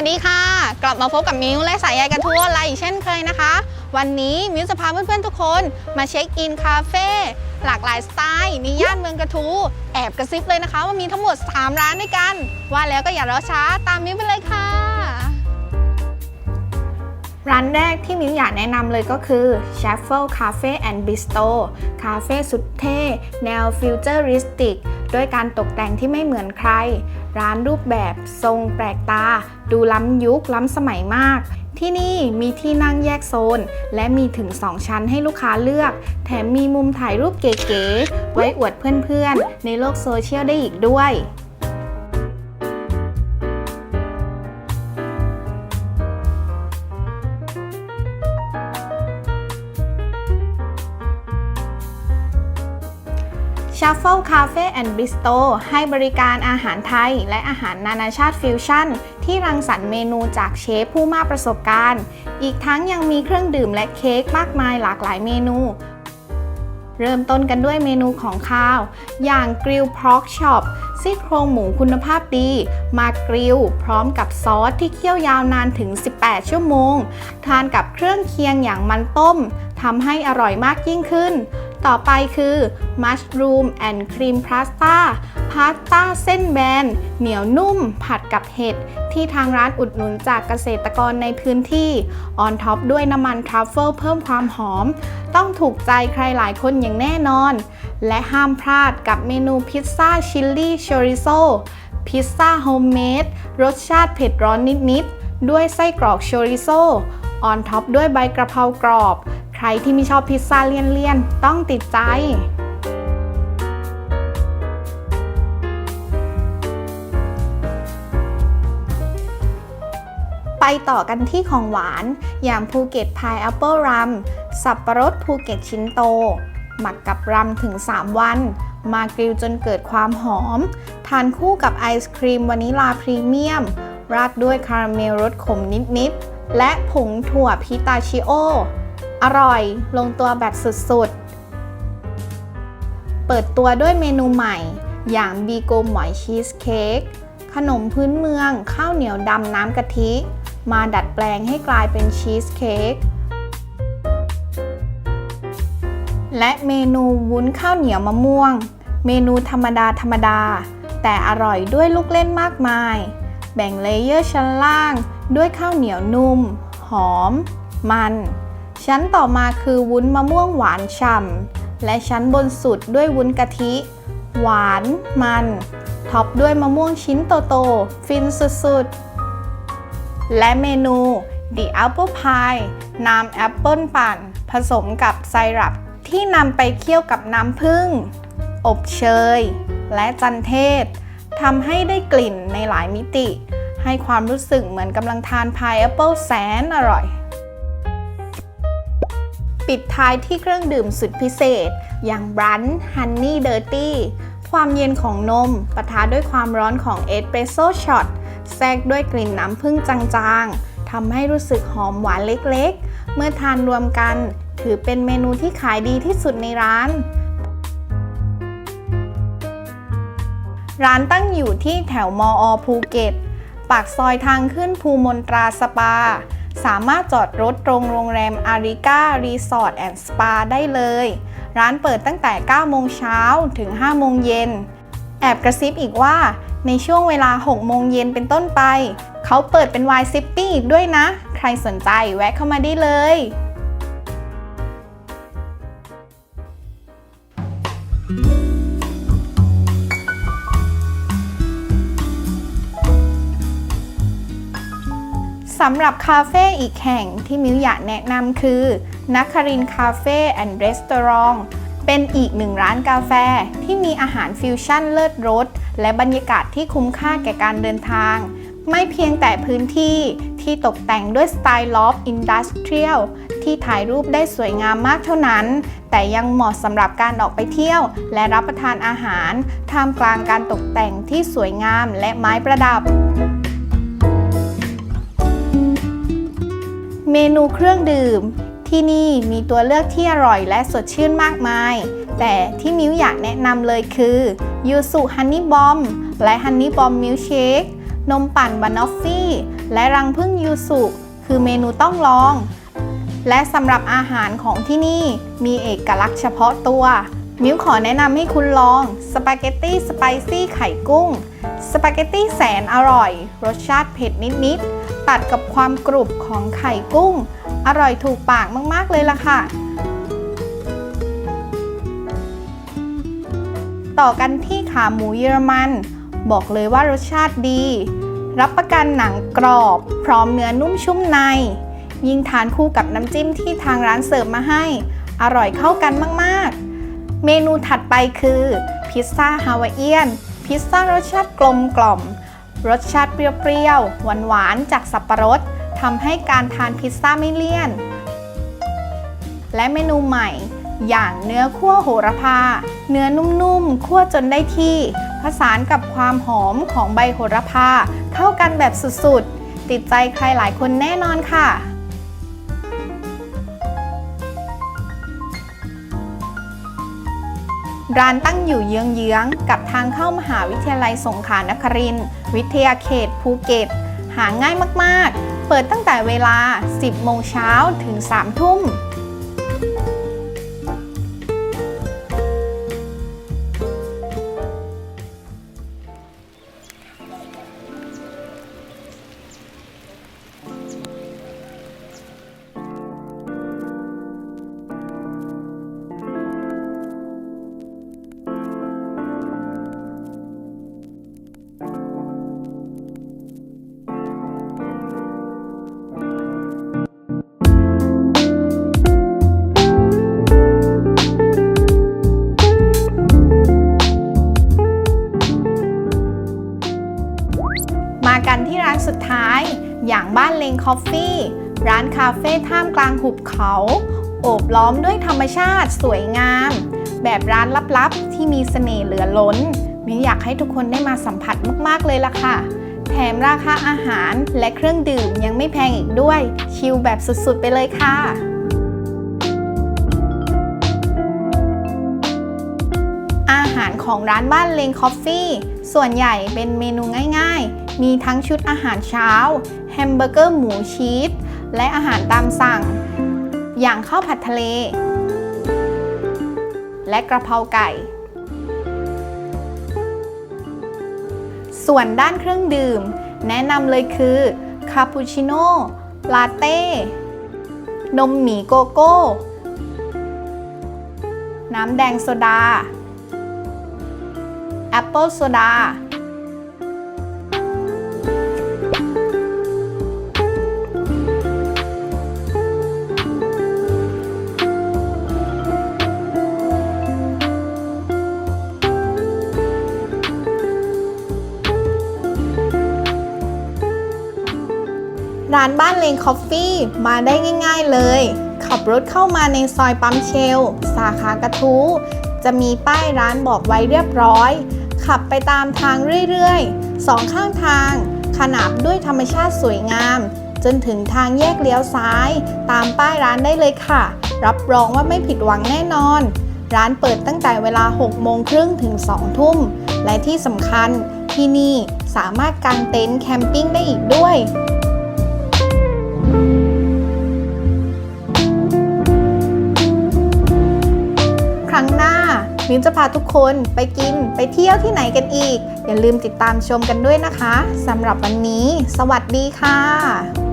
วัสดีค่ะ กลับมาพบกับมิวและสายใยกันทั่วไลอีกเช่นเคยนะคะ วันนี้มิวจะพาเพื่อนๆทุกคนมาเช็คอินคาเฟ่หลากหลายสไตล์ในย่านเมืองกระทูแอบกระซิบเลยนะคะว่ามีทั้งหมด 3 ร้านด้วยกัน ว่าแล้วก็อย่ารอช้าตามมิวไปเลยค่ะ ร้านแรกที่มิวอยากแนะนำเลยก็คือ Shuffle Cafe and Bistro คาเฟ่สุดเท่แนวฟิวเจอริสติก ด้วยการตกแต่งที่ไม่เหมือนใคร ร้านรูปแบบทรงแปลกตา ดูล้ำยุคล้ำสมัยมาก ที่นี่มีที่นั่งแยกโซน และมีถึง 2 ชั้นให้ลูกค้าเลือก แถมมีมุมถ่ายรูปเก๋ๆไว้อวดเพื่อนๆ ในโลกโซเชียลได้อีกด้วย Shuffle Cafe and Bistro ให้บริการอาหารไทย และอาหารนานาชาติฟิวชั่น ที่รังสรรค์เมนูจากเชฟผู้มากประสบการณ์ อีกทั้งยังมีเครื่องดื่มและเค้กมากมายหลากหลายเมนู เริ่มต้นกันด้วยเมนูของข้าว อย่างกริลพร็อกช็อปซี่โครงหมูคุณภาพดี มากริลพร้อมกับซอสที่เคี่ยวยาวนานถึง 18 ชั่วโมง ทานกับเครื่องเคียงอย่างมันต้มทำให้อร่อยมากยิ่งขึ้น ต่อไปคือมัชรูมแอนด์ครีมพาสต้าพาสต้าเส้นแบน เหนียวนุ่ม ผัดกับเห็ด ที่ทางร้านอุดหนุนจากเกษตรกรในพื้นที่ ออนท็อปด้วยน้ำมันทรัฟเฟิลเพิ่มความหอม ต้องถูกใจใครหลายคนอย่างแน่นอน และห้ามพลาดกับเมนูพิซซ่าชิลลี่ชอริโซพิซซ่าโฮมเมดรสชาติเผ็ดร้อนนิดๆ ด้วยไส้กรอกชอริโซออนท็อปด้วยใบกระเพรากรอบ ใครที่ไม่ชอบพิซซ่าเลี่ยนๆ ต้องติดใจ ไปต่อกันที่ของหวาน อย่างภูเก็ตพายแอปเปิลรัมสับปะรดภูเก็ตชิ้นโต หมักกับรัมถึง 3 วัน มากริลจนเกิดความหอม ทานคู่กับไอศครีมวานิลาพรีเมียม ราดด้วยคาราเมลรสขมนิดๆ และผงถั่วพิตาชิโอ อร่อยลงตัวแบบสุดๆ เปิดตัวด้วยเมนูใหม่ อย่างบีโกหมอยชีสเค้กขนมพื้นเมืองข้าวเหนียวดำน้ำกะทิ มาดัดแปลงให้กลายเป็นชีสเค้กและเมนูวุ้นข้าวเหนียวมะม่วง เมนูธรรมดาธรรมดา แต่อร่อยด้วยลูกเล่นมากมาย แบ่งเลเยอร์ชั้นล่าง ด้วยข้าวเหนียวนุ่ม หอม มัน ชั้นต่อมาคือวุ้นมะม่วงหวานฉ่ำและชั้นบนสุดด้วยวุ้นกะทิ หวานมัน ท็อปด้วยมะม่วงชิ้นโตๆฟินสุดๆ และเมนู The Apple Pie น้ำแอปเปิลปั่น ผสมกับไซรัปที่นำไปเคี่ยวกับน้ำผึ้ง อบเชย และจันเทศทำให้ได้กลิ่นในหลายมิติ ให้ความรู้สึกเหมือนกำลังทานพายแอปเปิลแสนอร่อย ปิดท้ายที่เครื่องดื่มสุดพิเศษ อย่างบรันฮันนี่เดอร์ตี้ความเย็นของนมปะทะด้วยความร้อนของเอสเปรสโซ่ช็อตแทรกด้วยกลิ่นน้ำผึ้งจางๆทำให้รู้สึกหอมหวานเล็กๆ เมื่อทานรวมกัน ถือเป็นเมนูที่ขายดีที่สุดในร้าน ร้านตั้งอยู่ที่แถวมอภูเก็ต ปากซอยทางขึ้นภูมนตราสปา สามารถจอดรถตรงโรงแรมอาริก้ารีสอร์ทแอนด์สปาได้เลย ร้านเปิดตั้งแต่ 9 โมงเช้าถึง 5 โมงเย็น แอบกระซิบอีกว่า ในช่วงเวลา 6 โมงเย็นเป็นต้นไป เขาเปิดเป็นวายซิปปี้อีกด้วยนะ ใครสนใจแวะเข้ามาได้เลย สำหรับคาเฟ่อีกแห่งที่มิวอยากแนะนำคือนักครินคาเฟ่แอนด์รีสตอรองเป็นอีกหนึ่งร้านกาแฟที่มีอาหารฟิวชั่นเลิศรส และบรรยากาศที่คุ้มค่าแก่การเดินทาง ไม่เพียงแต่พื้นที่ที่ตกแต่งด้วยสไตล์ลอฟอินดัสเทรียลที่ถ่ายรูปได้สวยงามมากเท่านั้น แต่ยังเหมาะสำหรับการออกไปเที่ยว และรับประทานอาหาร ท่ามกลางการตกแต่งที่สวยงามและไม้ประดับ เมนูเครื่องดื่ม ที่นี่มีตัวเลือกที่อร่อยและสดชื่นมากมาย แต่ที่มิวอยากแนะนำเลยคือยูสุฮันนี่บอมและฮันนี่บอมมิลเชค นมปั่นบานอฟฟี่ และรังผึ้งยูสุคือเมนูต้องลอง และสำหรับอาหารของที่นี่มีเอกลักษณ์เฉพาะตัว มิวขอแนะนำให้คุณลองสปาเกตตี้สไปซี่ไข่กุ้ง สปาเกตตี้แสนอร่อย รสชาติเผ็ดนิดๆ ตัดกับความกรุบของไข่กุ้ง อร่อยถูกปากมากๆเลยล่ะค่ะ ต่อกันที่ขาหมูเยอรมัน บอกเลยว่ารสชาติดี รับประกันหนังกรอบ พร้อมเนื้อนุ่มชุ่มใน ยิ่งทานคู่กับน้ำจิ้มที่ทางร้านเสิร์ฟมาให้ อร่อยเข้ากันมากๆ เมนูถัดไปคือ พิซซ่าฮาวายเอียน พิซซ่ารสชาติกลมกล่อม รสชาติเปรี้ยวๆ หวานๆ จากสับปะรดทำให้การทานพิซซ่าไม่เลี่ยน และเมนูใหม่ อย่างเนื้อคั่วโหระพา เนื้อนุ่มๆ คั่วจนได้ที่ ผสานกับความหอมของใบโหระพา เข้ากันแบบสุดๆ ติดใจใครหลายคนแน่นอนค่ะ ร้านตั้งอยู่เยื้องๆ กับทางเข้ามหาวิทยาลัยสงขลานครินทร์วิทยาเขตภูเก็ต หาง่ายมากๆ เปิดตั้งแต่เวลา 10 โมงเช้าถึง 3 ทุ่ม งบ้านเลงคอฟฟี่ ร้านคาเฟ่ท่ามกลางหุบเขา โอบล้อมด้วยธรรมชาติสวยงาม แบบร้านลับๆ ที่มีเสน่ห์เหลือล้นมิวอยากให้ทุกคนได้มาสัมผัสมากๆเลยล่ะค่ะ แถมราคาอาหารและเครื่องดื่มยังไม่แพงอีกด้วย ชิลแบบสุดๆไปเลยค่ะอาหารของร้านบ้านเลงคอฟฟี่ ส่วนใหญ่เป็นเมนูง่ายๆ มีทั้งชุดอาหารเช้า แฮมเบอร์เกอร์หมูชีสและอาหารตามสั่ง อย่างข้าวผัดทะเล และกระเพราไก่ ส่วนด้านเครื่องดื่ม แนะนำเลยคือคาปูชิโน่ลาเต้ นมหมีโกโก้ น้ำแดงโซดา แอปเปิลโซดาานบ้านเลงคอฟฟี่มาได้ง่ายๆเลย ขับรถเข้ามาในซอยปั๊มเชล สาขากระทู้จะมีป้ายร้านบอกไว้เรียบร้อย ขับไปตามทางเรื่อยๆสองข้างทาง ขนาบด้วยธรรมชาติสวยงาม จนถึงทางแยกเลี้ยวซ้าย ตามป้ายร้านได้เลยค่ะ รับรองว่าไม่ผิดหวังแน่นอน ร้านเปิดตั้งแต่เวลา 6 โมงครึ่งถึง 2 ทุ่ม และที่สำคัญที่นี่สามารถกางเต็นท์แคมปิ้งได้อีกด้วย มิวจะพาทุกคนไปกินไปเที่ยวที่ไหนกันอีก อย่าลืมติดตามชมกันด้วยนะคะสำหรับวันนี้ สวัสดีค่ะ